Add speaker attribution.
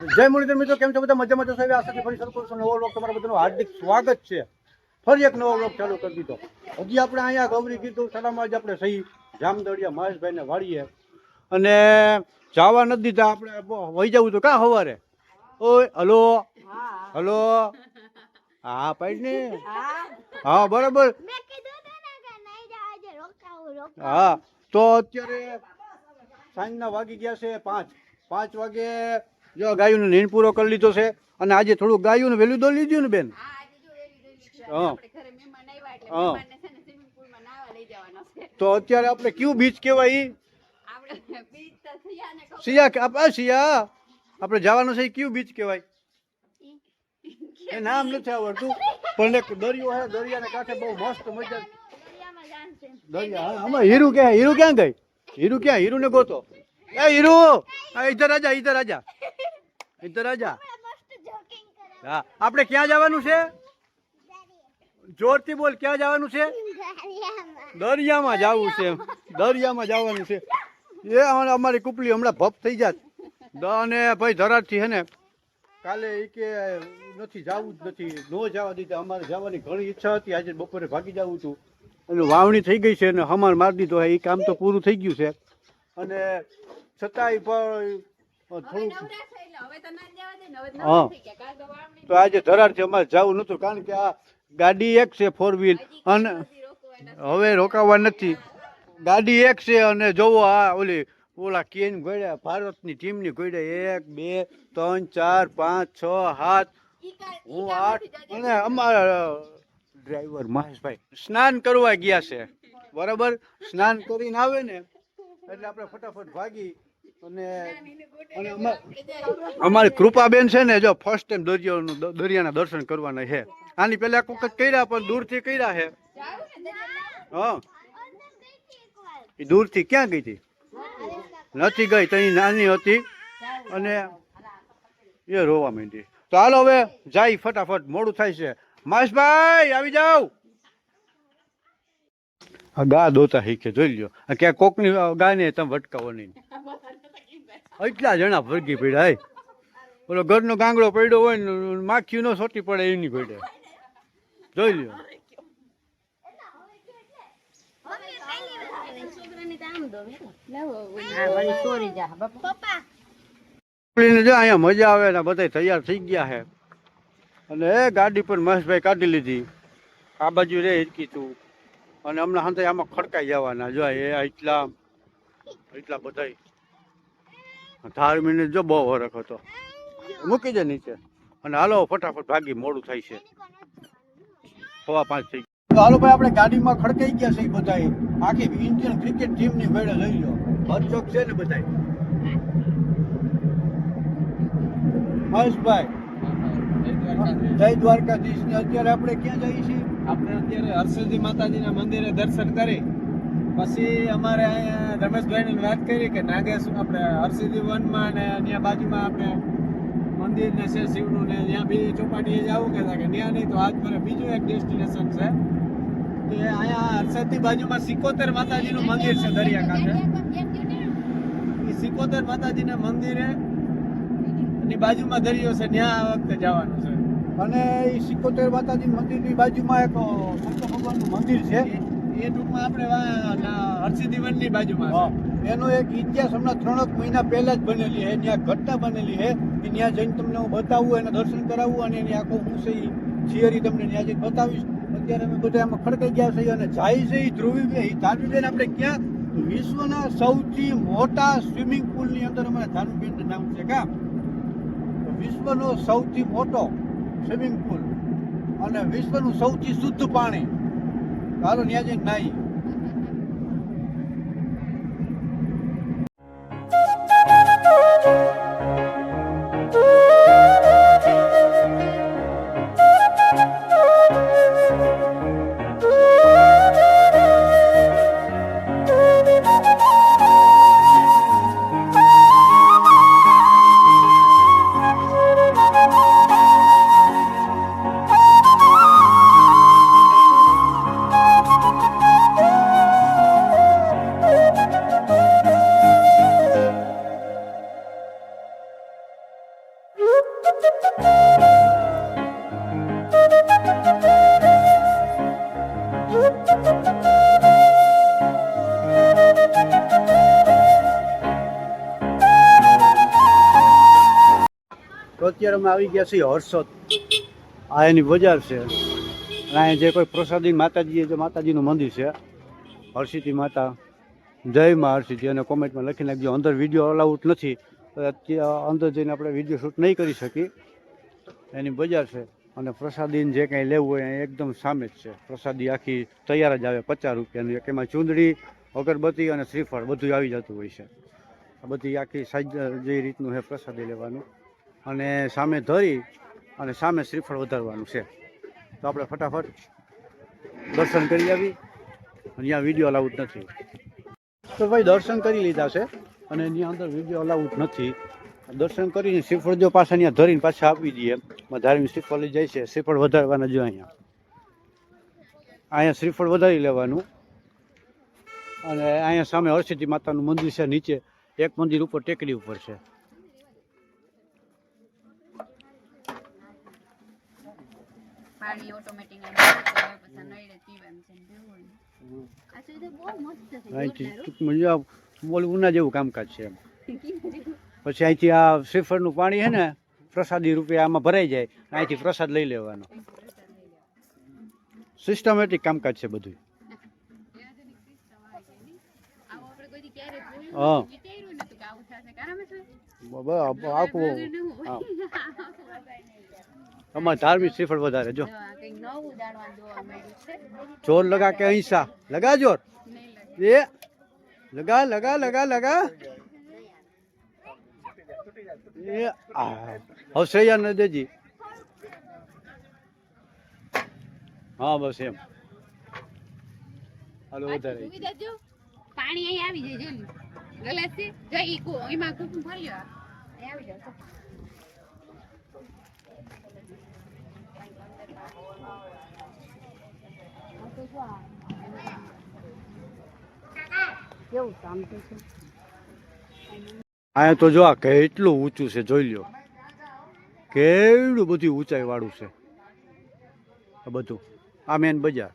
Speaker 1: જય મુરલીધર મિત્રો કેમ છો બધા? મજામાં જશો એવી આશાથી ફરી શરૂ કરું છું નવો લોક તમારા બધાનું હાર્દિક સ્વાગત છે. ફરી એક નવો લોક ચાલુ કરી દીધો. હજી આપણે અહીંયા ગૌરી કીધું સલામાં જ આપણે સહી જામદળિયા મહેશભાઈને વાળીએ. અને જવા નથી દીધા આપણે વહી જવું તો કાં સવારે ઓય હલો? હલો? હા પાડ ને. હા બરાબર. હા તો અત્યારે સાંજના વાગી ગયા છે પાંચ. પાંચ વાગે જો ગાયુંનો નીણ પૂરો કરી લીધો છે અને આજે થોડું ગાયું વહેલું દોડી લીધું ને બેન. તો અત્યારે આપણે કયું બીચ કહેવાય સિયા સિયા આપણે જવાનું છે કયું બીચ કહેવાય? એ નામ નથી આવડતું. પણ એક દરિયો હે દરિયાને કાંઠે બહુ મસ્ત મજા દરિયા આમાં હીરુ ક્યાં હીરુ ક્યાં ગઈ? હીરુ ક્યાં? હીરુ ને ગોતો. એ હીરુ! આ ઇધર આજા ઇધર આજા.
Speaker 2: મસ્ત
Speaker 1: હા આપણે ક્યાં જવાનું છે? જોરથી બોલ ક્યાં જવાનું છે?
Speaker 2: દરિયામાં.
Speaker 1: જવું છે. દરિયામાં. જવાનું છે. એ અમારી કુપલી હમણાં ભપ થઈ જાત. અને ભાઈ ધરારથી હે ને કાલે એ કે નથી જવું જ નથી. ન જવા દીધા. અમારે જવાની ઘણી ઈચ્છા હતી. આજે બપોરે ભાગી જવું હતું અને વાવણી થઈ ગઈ છે અને હમાર મારી દીધો એ કામ તો પૂરું થઈ ગયું છે. અને છતાંય પણ થોડુંક હા. તો આજે ધરારથી અમારે જવું નતું કારણ કે આ ગાડી એક છે ફોર વ્હીલ અને હવે રોકાવા નથી. ગાડી એક છે અને જોવો આ ઓલી ઓલા કેન ગોળ્યા ભારતની ટીમની ગોળ્યા એક બે ત્રણ ચાર પાંચ છ સાત હું આઠ અને અમારા ડ્રાઈવર મહેશભાઈ સ્નાન કરવા ગયા છે. બરાબર? સ્નાન કરીને આવે ને એટલે આપણે ફટાફટ ભાગી અને અમારી કૃપાબેન છે ને જો ફર્સ્ટ ટાઈમ દરિયાનું દરિયાના દર્શન કરવાના છે. આની પહેલા એક વખત કર્યા પણ દૂરથી કર્યા છે. હા. એ દૂરથી ક્યાં ગઈ હતી? નથી ગઈ તો નાની હતી. અને એ રોવા માંડી. તો હાલો હવે જાય ફટાફટ મોડું થાય છે. માસભાઈ આવી જાવ આ ગા દોતા શીખે જોઈ લ્યો. આ ક્યાં કોકની ગાને તમે ભટકાવો નહીં. એટલા જણા ભરગી પડ્યા, હે. ઓલો ઘરનો ગાંગડો પડ્યો હોય ને માખી નો સોટી પડે, એની પડે જોઈ લ્યો. જો અહીંયા મજા આવે ને બધા તૈયાર થઈ ગયા છે અને એ ગાડી પર મહેશભાઈ કાઢી લીધી. આ બાજુ રે હિરકી તું. અને હમણાં હાંતે આમાં ખડકાઈ જવાના. જો એ એટલા એટલા બધા ધાર મિનિટ જો બહુ વરખ હતો. મૂકી દે નીચે. અને હાલો ફટાફટ ભાગી મોડું થાય છે. સવા પાંચ થઈ તો હાલો ભાઈ આપણે ગાડીમાં ખડકાઈ ગયા છે એ બધા આખી ઇન્ડિયન ક્રિકેટ ટીમની મેળે લઈ લો. હરચોક છે ને બધા હર્ષભાઈ. જય દ્વારકાધીશ ને અત્યારે આપણે ક્યાં જઈએ છીએ?
Speaker 3: આપણે અત્યારે હર્ષદી માતાજીના મંદિરે દર્શન કરી. પછી અમારે અહીંયા રમેશભાઈને વાત કરી કે નાગેશ આપણે હરસિદ્ધિ વનમાં ને ત્યાં બાજુમાં આપણે મંદિર ને છે, શિવનું ને ત્યાં બી ચોપાટીએ જવું કહેતા કે ત્યાં નહીં તો આજ મારે બીજું એક ડેસ્ટિનેશન છે. કે અહીંયા હરસદની બાજુમાં સિકોતેર માતાજીનું મંદિર છે દરિયા કાંઠે. એ સિકોતેર માતાજીના મંદિરે એની બાજુમાં દરિયો છે, ત્યાં આ વખતે જવાનું છે.
Speaker 1: અને એ સિકોતેર માતાજી મંદિરની બાજુમાં એક શંકર ભગવાનનું મંદિર છે.
Speaker 3: એ ટૂંકમાં આપણે વા- ના બાજુમાં.
Speaker 1: એનો એક ઇતિહાસ હમણાં ત્રણ મહિના પહેલા જ બનેલી છે ત્યાં ઘટના બનેલી છે કે ત્યાં જઈને તમને હું બતાવું એને દર્શન કરાવું અને એની આખો હું છે ઈ થિયરી તમને ત્યાં જઈને બતાવીશ. અત્યારે અમે બધા એમાં ખડકાઈ ગયા છે અને જાય છે એ ધ્રુવીબેન એ ધાર્મીબેન આપણે ક્યાં? વિશ્વના સૌથી મોટા સ્વિમિંગ પુલની અંદર અમારા ધાર્મીબેન નામ છે કા? વિશ્વનો સૌથી મોટો સ્વિમિંગ પુલ અને વિશ્વનું સૌથી શુદ્ધ પાણી. ત્યાં જઈને નાહી. અત્યારે અમે આવી ગયા છીએ હર્ષદ. આ એની બજાર છે. અહીંયા જે કોઈ પ્રસાદી માતાજી જે માતાજીનું મંદિર છે, હર્ષિતી માતા. જય મા હર્ષિતી. અને કોમેન્ટમાં લખી નાખજો. અંદર વીડિયો અલાઉડ નથી. અંદર જઈને આપણે વીડિયો શૂટ નહીં કરી શકી એની બજાર છે અને પ્રસાદીને જે કંઈ લેવું હોય એ એકદમ સામે જ છે. પ્રસાદી આખી તૈયાર જ આવે પચાસ રૂપિયાની. એક એમાં ચૂંદડી, અગરબત્તી અને શ્રીફળ બધું આવી જતું હોય છે. આ બધી આખી સાઈજ જે રીતનું છે પ્રસાદી લેવાનું. અને સામે ધરી અને સામે શ્રીફળ વધારવાનું છે. તો આપણે ફટાફટ દર્શન કરી આવી. અહીંયા વીડિયો અલાઉડ નથી. તો ભાઈ દર્શન કરી લીધા છે. અને એની અંદર વીડિયો અલાઉડ નથી. દર્શન કરીને શ્રીફળ જો પાછા અહીંયા ધરીને પાછા આપી દઈએ. ધાર્મિક શ્રીફળ લઈ જાય છે. શ્રીફળ વધારવાના જો અહીંયા. અહીંયા શ્રીફળ વધારી લેવાનું. અને અહીંયા સામે હરસિદ્ધિ માતાનું મંદિર છે. નીચે એક મંદિર ઉપર ટેકડી ઉપર છે.
Speaker 2: પાણી
Speaker 1: બોલ ઉના જેવું કામકાજ છે એમ. પછી અહીંથી આ શ્રીફળનું પાણી છે ને પ્રસાદી રૂપે આમાં ભરાઈ જાય અહીંથી પ્રસાદ લઈ લેવાનો. સિસ્ટમેટિક કામકાજ છે બધું
Speaker 2: આવું આપણે કોઈ દી ક્યારે જોયું?
Speaker 1: હા.
Speaker 2: નવું
Speaker 1: ધાર્મિક શ્રીફળ વધારે જો.
Speaker 2: જો આ કંઈક નવું જાણવાનું જોવા મળ્યું છે.
Speaker 1: જોર લગા કે અહિંસા? લગા જોર એ લગા લગા લગા લગા એ આ હવે સૈયા ન દેજી હા બસ એમ હાલો વધારે
Speaker 2: પાણી અહીં આવી જાય જો ગલાસી જો ઈ કુ- એમાં. અહીં આવી જાવ કેવું શાંતિ છે?
Speaker 1: અહીંયા તો જો આ કેટલું ઊંચું છે, જોઈ લ્યો. કેવડું બધું ઊંચાઈ વાળું છે. આ બધું. આ મેન બજાર.